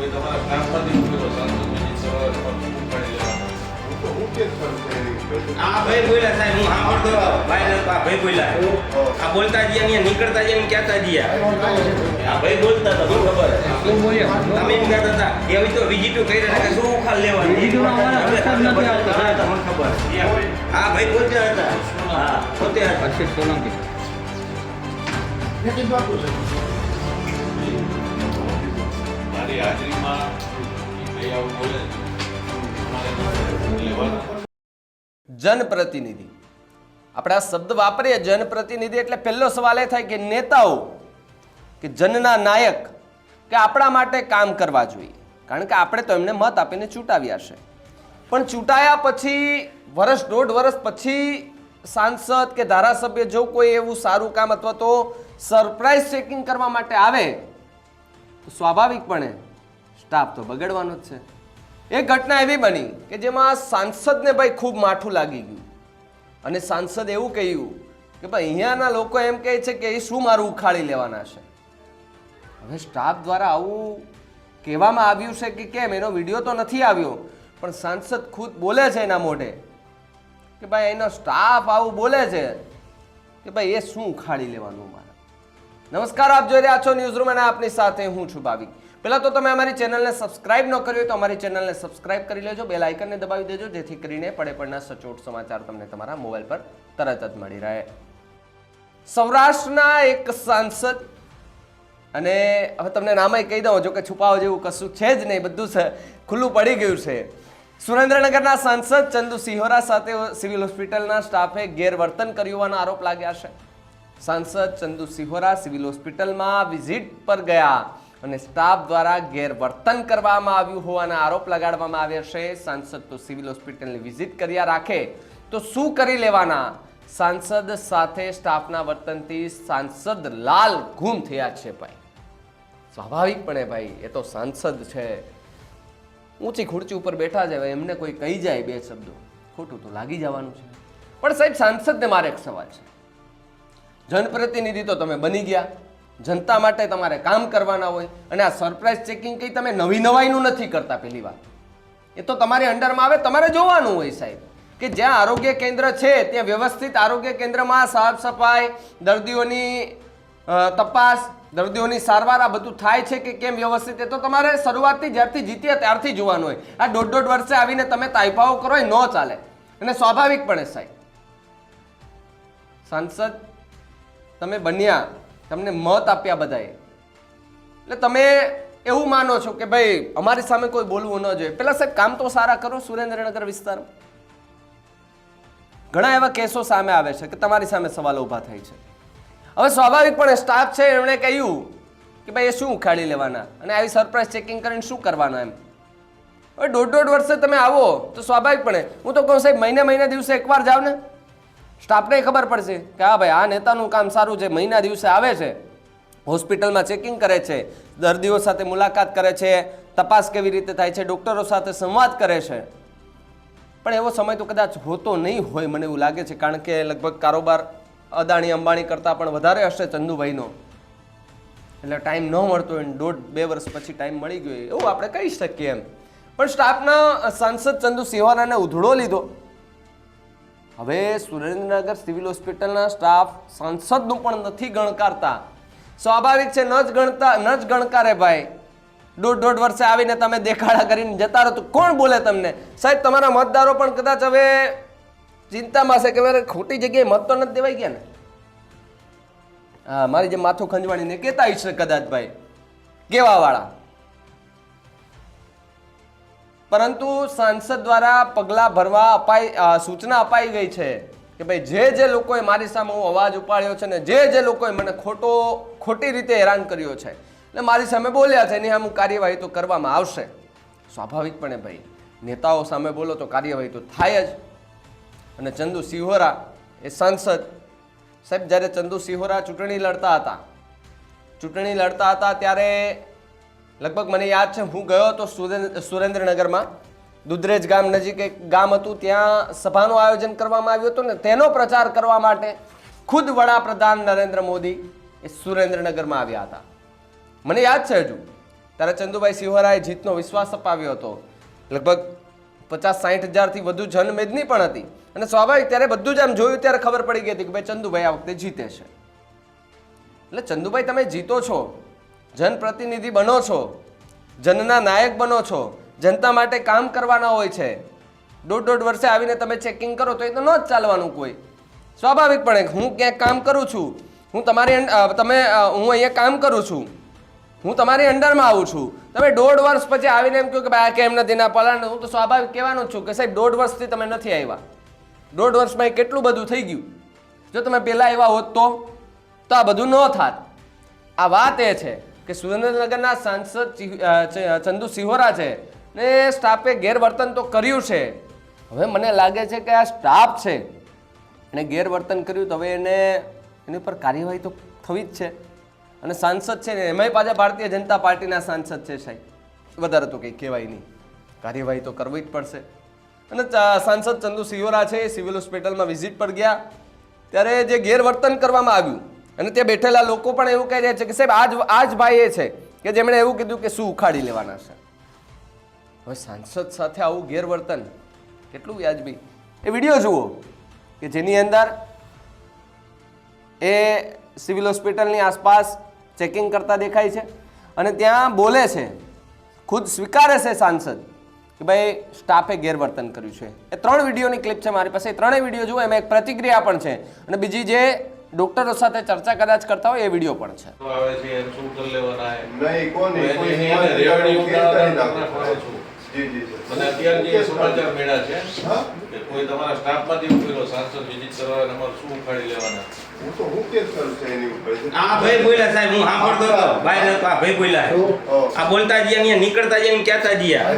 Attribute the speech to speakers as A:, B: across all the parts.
A: કોઈ તમારા કામ પરથી ઉભેલો સાંસદ બીજી સવારે ઉપાડી લેવાનો.
B: હું વિશે.
C: આ ભાઈ બોલ્યા સાહેબ હું સાંભળતો ભાઈ આ ભાઈ બોલ્યા. આ બોલતા ગયા ને નીકળતા ગયા ને કહેતા ગયા આ ભાઈ બોલતા હતા શું ખબર?
D: શું બોલ્યા?
C: તમે એમ કહેતા હતા કે હવે તો વિઝિટો કરી રહ્યા કે શું
D: ખાલી
C: લેવા
D: વરસાદ નથી આવતો.
C: તમને ખબર. હા ભાઈ પોતે હતા. હા પોતે હતા.
D: સોલંકી.
B: છે.
E: જનપ્રતિનિધિ. આપણે આ શબ્દ વાપરીએ જનપ્રતિનિધિ એટલે પહેલો સવાલ એ થાય કે નેતાઓ કે જનના નાયક કે આપણા માટે કામ કરવા જોઈએ. કારણ કે આપણે તો એમને મત આપીને ચૂંટાવ્યા છે. પણ ચૂંટાયા પછી, વર્ષ દોઢ વર્ષ પછી સાંસદ કે ધારાસભ્ય જો કોઈ એવું સારું કામ અથવા તો સરપ્રાઇઝ ચેકિંગ કરવા માટે આવે, તો સ્વાભાવિકપણે સ્ટાફ તો બગડવાનો જ છે. એ ઘટના એવી બની કે જેમાં સાંસદને ભાઈ ખૂબ માઠું લાગી ગયું. અને સાંસદ એવું કહ્યું કે ભાઈ અહીંયાના લોકો એમ કહે છે કે એ શું મારું ઉખાડી લેવાના છે. હવે સ્ટાફ દ્વારા આવું કહેવામાં આવ્યું છે કે કેમ? એનો વીડિયો તો નથી આવ્યો. પણ સાંસદ ખુદ બોલે છે એના મોઢે કે ભાઈ એનો સ્ટાફ આવું બોલે છે કે ભાઈ એ શું ઉખાડી લેવાનું મારે. નમસ્કાર, આપ જોઈ રહ્યા છો ન્યૂઝ રૂમ અને આપની સાથે હું છું ભાવિક. પહેલા તો તમે અમારી ચેનલને સબસ્ક્રાઇબ ન કરી તો અમારી ચેનલને સબસ્ક્રાઇબ કરી લેજો બેલ આઇકનને દબાવી દેજો, જેથી કરીને પડે પડના સચોટ સમાચાર તમને તમારા મોબાઈલ પર તરત જ મળી રહે. સૌરાષ્ટ્રના એક સાંસદ, અને હવે તમને નામે કહી દઉં, જો કે છુપાવો જેવું કશું છે જ નહીં, બધું છે, ખુલ્લું પડી ગયું છે. સુરેન્દ્રનગરના સાંસદ ચંદુ સિહોરા સાથે સિવિલ હોસ્પિટલના સ્ટાફે ગેરવર્તન કર્યું હોવાના આરોપ લાગ્યા છે. સાંસદ ચંદુ સિહોરા સિવિલ હોસ્પિટલમાં વિઝિટ પર ગયા. અને સ્ટાફ દ્વારા ગેરવર્તન કરવામાં આવ્યું હોવાના આરોપ લગાડવામાં આવ્યા છે. સાંસદ તો સિવિલ હોસ્પિટલની વિઝિટ કર્યા રાખે તો શું કરી લેવાના? સાંસદ સાથે સ્ટાફના વર્તનથી સાંસદ લાલ ગુમ થયા છે ભાઈ. સ્વાભાવિકપણે ભાઈ, એ તો સાંસદ છે. ઊંચી ખુરચી ઉપર બેઠા છે એમને કોઈ કહી જાય બે શબ્દો. ખોટું તો લાગી જવાનું છે. પણ સાહેબ, સાંસદને મારે એક સવાલ છે. જનપ્રતિનિધિ તો તમે બની ગયા. જનતા માટે તમારે કામ કરવાના હોય અને આ સરપ્રાઇઝ ચેકિંગ કંઈ તમે નવી નવાઈનું નથી કરતા પહેલી વાત. એ તો તમારી અંડરમાં આવે, તમારે જોવાનું હોય સાહેબ કે જ્યાં આરોગ્ય કેન્દ્ર છે, ત્યાં વ્યવસ્થિત આરોગ્ય કેન્દ્રમાં સાફ સફાઈ, દર્દીઓની તપાસ, દર્દીઓની સારવાર આ બધું થાય છે કે કેમ વ્યવસ્થિત, એ તો તમારે શરૂઆતથી જ્યારથી જીત્યા ત્યારથી જોવાનું હોય. આ દોઢ દોઢ વર્ષે આવીને તમે તાઇફાઓ કરો એ ન ચાલે. અને સ્વાભાવિકપણે સાહેબ, સાંસદ, તમે બન્યા. તમને મત આપ્યા બધાએ. એટલે તમે એવું માનો છો કે ભાઈ, અમારી સામે કોઈ બોલવું ન જોઈએ. પેલા સાહેબ, કામ તો સારા કરો સુરેન્દ્રનગર વિસ્તારમાં. ઘણા એવા કેસો સામે આવે છે કે તમારી સામે સવાલો ઊભા થાય છે. હવે સ્વાભાવિકપણે સ્ટાફ છે, એમણે કહ્યું કે ભાઈ, એ શું ઉખાડી લેવાના? અને આવી સરપ્રાઇઝ ચેકિંગ કરીને શું કરવાનું એમ? હવે દોઢ દોઢ વર્ષે તમે આવો, તો સ્વાભાવિકપણે. હું તો કહું સાહેબ, મહિને મહિને દિવસે એકવાર જાવ ને. સ્ટાફને ખબર પડશે કે હા ભાઈ, આ નેતાનું કામ સારું છે, મહિના દિવસે આવે છે. હોસ્પિટલમાં ચેકિંગ કરે છે, દર્દીઓ સાથે મુલાકાત કરે છે, તપાસ કેવી રીતે થાય છે, ડૉક્ટરો સાથે સંવાદ કરે છે. પણ એવો સમય તો કદાચ હોતો નહીં હોય મને એવું લાગે છે, કારણ કે લગભગ કારોબાર અદાણી, અંબાણી કરતાં પણ વધારે હશે ચંદુભાઈનો. એટલે ટાઈમ ન મળતો હોય દોઢ, બે વર્ષ પછી ટાઈમ મળી ગયો એવું આપણે કહી શકીએ એમ. પણ સ્ટાફના સાંસદ ચંદુ સિંહોરાને ઉધડો લીધો. હવે સુરેન્દ્રનગર સિવિલ હોસ્પિટલના સ્ટાફ સાંસદનું પણ નથી ગણકારતા. સ્વાભાવિક છે, ન જ ગણતા, ન જ ગણકારે ભાઈ. દોઢ દોઢ વર્ષે આવીને તમે દેખાડા કરીને જતા રહો તો કોણ બોલે તમને? સાહેબ, તમારા મતદારો પણ કદાચ હવે ચિંતામાં છે કે મારે ખોટી જગ્યાએ મત તો નથી દેવાઈ ગયા ને? હા, મારી જે માથું ખંજવાણીને કહેતા હશે કદાચ ભાઈ. કેવા વાળા પરંતુ સાંસદ દ્વારા પગલાં ભરવા અપાઈ સૂચના અપાઈ ગઈ છે કે ભાઈ, જે જે લોકોએ મારી સામે હું અવાજ ઉપાડ્યો છે ને જે જે લોકોએ મને ખોટો, ખોટી રીતે હેરાન કર્યો છે એટલે મારી સામે બોલ્યા છે, એની સામે કાર્યવાહી તો કરવામાં આવશે. સ્વાભાવિકપણે ભાઈ, નેતાઓ સામે બોલો તો કાર્યવાહી તો થાય જ. અને ચંદુ સિહોરા એ સાંસદ. સાહેબ, જ્યારે ચંદુ સિહોરા ચૂંટણી લડતા હતા, ચૂંટણી લડતા હતા ત્યારે લગભગ મને યાદ છે, હું ગયો હતો સુરેન્દ્ર સુરેન્દ્રનગરમાં. દુધરેજ ગામ નજીક એક ગામ હતું, ત્યાં સભાનું આયોજન કરવામાં આવ્યું હતું ને, તેનો પ્રચાર કરવા માટે ખુદ વડાપ્રધાન નરેન્દ્ર મોદી એ સુરેન્દ્રનગરમાં આવ્યા હતા. મને યાદ છે હજુ. ત્યારે ચંદુભાઈ સિંહરાએ જીતનો વિશ્વાસ અપાવ્યો હતો. લગભગ પચાસ સાઠ હજારથી વધુ જનમેદની પણ હતી. અને સ્વાભાવિક, ત્યારે બધું જ આમ જોયું, ત્યારે ખબર પડી ગઈ હતી કે ભાઈ ચંદુભાઈ આ વખતે જીતે છે. એટલે ચંદુભાઈ, તમે જીતો છો. જનપ્રતિનિધિ બનો છો, જનના નાયક બનો છો, જનતા માટે કામ કરવાના હોય છે. દોઢ દોઢ વર્ષે આવીને તમે ચેકિંગ કરો તો એ તો ન જ ચાલવાનું કોઈ. સ્વાભાવિકપણે હું ક્યાંક કામ કરું છું, હું તમારી તમે હું અહીંયા કામ કરું છું, હું તમારી અંડરમાં આવું છું. તમે દોઢ વર્ષ પછી આવીને એમ કહ્યું કે ભાઈ આ કેમ નથી? ના, પલાણ હું તો સ્વાભાવિક કહેવાનું જ છું કે સાહેબ, દોઢ વર્ષથી તમે નથી આવ્યા. દોઢ વર્ષમાં એ કેટલું બધું થઈ ગયું? જો તમે પહેલાં આવ્યા હોત તો તો આ બધું ન થાત. આ વાત એ છે કે સુરેન્દ્રનગરના સાંસદ ચંદુ સિહોરા છે ને સ્ટાફે ગેરવર્તન તો કર્યું છે. હવે મને લાગે છે કે આ સ્ટાફ છે. એને ગેરવર્તન કર્યું તો હવે એને એની ઉપર કાર્યવાહી તો થવી જ છે. અને સાંસદ છે ને એમાંય પાછા ભારતીય જનતા પાર્ટીના સાંસદ છે સાહેબ. વધારે તો કંઈ કહેવાય નહીં. કાર્યવાહી તો કરવી જ પડશે. અને સાંસદ ચંદુ સિહોરા છે એ સિવિલ હોસ્પિટલમાં વિઝિટ પર ગયા. ત્યારે જે ગેરવર્તન કરવામાં આવ્યું અને ત્યાં બેઠેલા લોકો પણ એવું કહી રહ્યા છે કે સાહેબ, આજ આજ ભાઈ એ છે કે જેમણે એવું કીધું કે શું ઉખાડી લેવાના છે. હવે સાંસદ સાથે આવું ગેરવર્તન કેટલું વ્યાજબી. એ વીડિયો જુઓ કે જેની અંદર એ સિવિલ હોસ્પિટલની આસપાસ ચેકિંગ કરતા દેખાય છે અને ત્યાં બોલે છે, ખુદ સ્વીકારે છે સાંસદ કે ભાઈ, સ્ટાફે ગેરવર્તન કર્યું છે. એ ત્રણ વિડીયોની ક્લિપ છે મારી પાસે. એ ત્રણેય વીડિયો જુઓ, એમાં એક પ્રતિક્રિયા પણ છે. અને બીજી જે ડોક્ટરો સાથે ચર્ચા કદાચ કરતા હોય એ વીડિયો પણ છે.
A: આવે છે શું કરી લેવાના
B: નહીં કોને કોઈ
A: રેવન્યુ.
B: જી.
A: અત્યારે જે સમાચાર મળ્યા છે
B: હા?
A: કોઈ તમારા સ્ટાફમાંથી કર્યો સાંસદ વિઝિટ કરવા નંબર શું ઉખાડી લેવાના?
B: હું તો હું કેસ કરું છે એની ઉપર.
C: આ ભાઈ બોલ્યા સાહેબ હું સાંભળતો હતો. બહાર હતો, આ ભાઈ બોલ્યા. આ બોલતા ગયા અહીંયા નીકળતા એમ કહેતા ગયા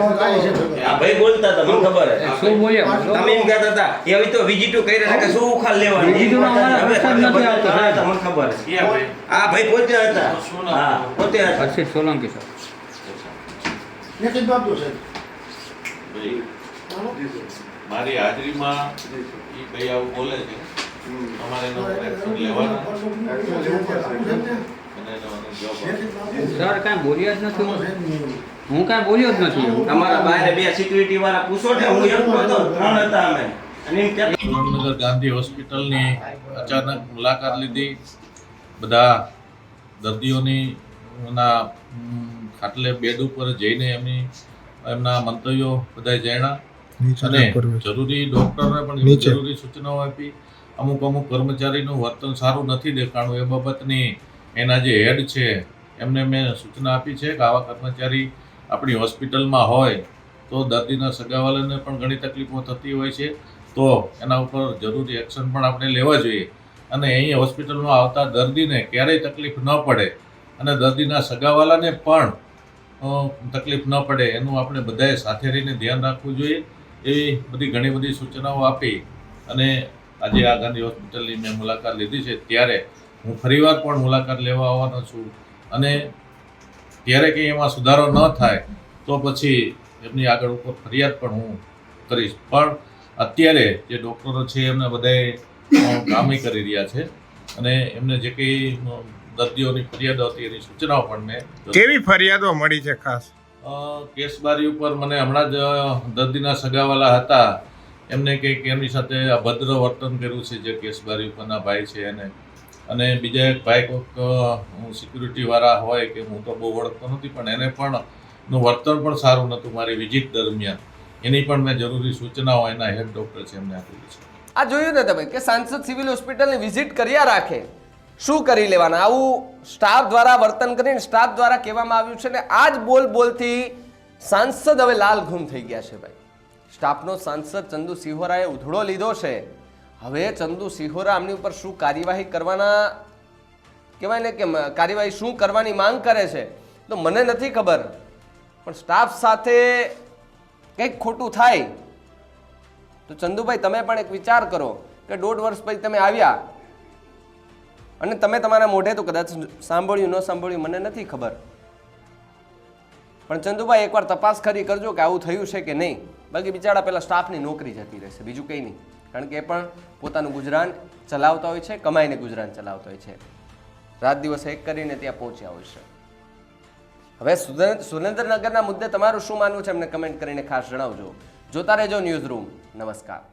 C: આ ભાઈ બોલતા હતા મને ખબર છે.
D: શું બોલ્યા?
C: તમે એમ કહેતા હતા કે હવે તો વિઝિટો કરી રહ્યા કે શું ઉખાડ લેવાની?
D: વિઝિટો અમારા
C: હવે
D: વરસાદ નથી આવતો,
C: મને ખબર
A: છે.
C: આ ભાઈ પોતે હતા. હા પોતે હતા.
D: હર્ષિત સોલંકી સર
B: ભાઈ જી સર
A: મારી હાજરીમાં એ ભાઈ આવું બોલે છે. અમારે એનો એક્શન લેવાના.
D: સર કાંઈ બોલ્યા જ નથી. હું. કાંઈ બોલ્યો જ નથી.
C: અમારા બહાર બે સિક્યુરિટી વાળા પૂછો ને હું એકલો હતો ત્રણ હતા અમે. અને એમ કહેતા
F: સુરેન્દ્રનગર ગાંધી હોસ્પિટલની અચાનક મુલાકાત લીધી. બધા દર્દીઓની ના ખાટલે બેડ ઉપર જઈને એમની એમના મંતવ્યો બધા જાણ્યા. અને જરૂરી ડોક્ટરને પણ જરૂરી સૂચનાઓ આપી. અમુક અમુક કર્મચારીનું વર્તન સારું નથી દેખાણું. એ બાબતની એના જે હેડ છે એમને મેં સૂચના આપી છે કે આવા કર્મચારી આપણી હોસ્પિટલમાં હોય તો દર્દીના સગાવાલાને પણ ઘણી તકલીફો થતી હોય છે. તો એના ઉપર જરૂરી એક્શન પણ આપણે લેવા જોઈએ. અને અહીં હોસ્પિટલમાં આવતા દર્દીને ક્યારેય તકલીફ ન પડે અને દર્દીના સગાવાલાને પણ તકલીફ ન પડે. એનું આપણે બધાએ સાથે રહીને ધ્યાન રાખવું જોઈએ. એવી બધી ઘણી બધી સૂચનાઓ આપી અને આજે આ ગાંધી હોસ્પિટલની મેં મુલાકાત લીધી છે. ત્યારે હું ફરીવાર પણ મુલાકાત લેવા આવવાનો છું અને ત્યારે કંઈ એમાં સુધારો ન થાય તો પછી એમની આગળ ઉપર ફરિયાદ પણ હું કરીશ. પણ અત્યારે જે ડૉક્ટરો છે એમને બધાએ કામી કરી રહ્યા છે અને એમને જે કંઈ દર્દીઓની ફરિયાદો હતી એની સૂચનાઓ પણ મેં
G: કેવી ફરિયાદો મળી છે ખાસ?
F: કેસબારી ઉપર મને હમણાં જ દર્દીના સગાવાલા હતા. એમને કંઈક એમની સાથે અભદ્ર વર્તન કર્યું છે જે કેસબારી ઉપરના ભાઈ છે એને. અને બીજા એક ભાઈ કોઈક સિક્યુરિટીવાળા હોય કે હું તો બહુ ઓળખતો નથી, પણ એને પણ નું વર્તન પણ સારું નહોતું મારી વિઝિટ દરમિયાન. એની પણ મેં જરૂરી સૂચનાઓ એના હેડ ડૉક્ટર છે એમને આપેલી છે.
E: આ જોયું ને તમે કે સાંસદ સિવિલ હોસ્પિટલની વિઝિટ કર્યા રાખે. શું કરી લેવાના? આવું સ્ટાફ દ્વારા વર્તન કરીને સ્ટાફ દ્વારા કહેવામાં આવ્યું છે ને આ જ બોલ બોલથી સાંસદ હવે લાલ ઘૂમ થઈ ગયા છે ભાઈ. સ્ટાફનો સાંસદ ચંદુ સિહોરાએ ઉધડો લીધો છે. હવે ચંદુ સિહોરા આમની ઉપર શું કાર્યવાહી કરવાના? કહેવાય ને કે કાર્યવાહી શું કરવાની માંગ કરે છે? તો મને નથી ખબર. પણ સ્ટાફ સાથે કંઈક ખોટું થાય. તો ચંદુભાઈ, તમે પણ એક વિચાર કરો કે દોઢ વર્ષ પછી તમે આવ્યા. અને તમે તમારા મોઢે તો કદાચ સાંભળ્યું, ન સાંભળ્યું, મને નથી ખબર. પણ ચંદુભાઈ એકવાર તપાસ ખરી કરજો કે આવું થયું છે કે નહીં. બાકી બિચારા પેલા સ્ટાફની નોકરી જતી રહેશે, બીજું કંઈ નહીં. કારણ કે એ પણ પોતાનું ગુજરાન ચલાવતા હોય છે, કમાઈને ગુજરાન ચલાવતા હોય છે. રાત દિવસ એક કરીને ત્યાં પહોંચ્યા હોય છે. હવે સુરેન્દ્ર- સુરેન્દ્રનગરના મુદ્દે તમારું શું માનવું છે? અમને કમેન્ટ કરીને ખાસ જણાવજો. જોતા રહેજો ન્યૂઝ રૂમ. નમસ્કાર.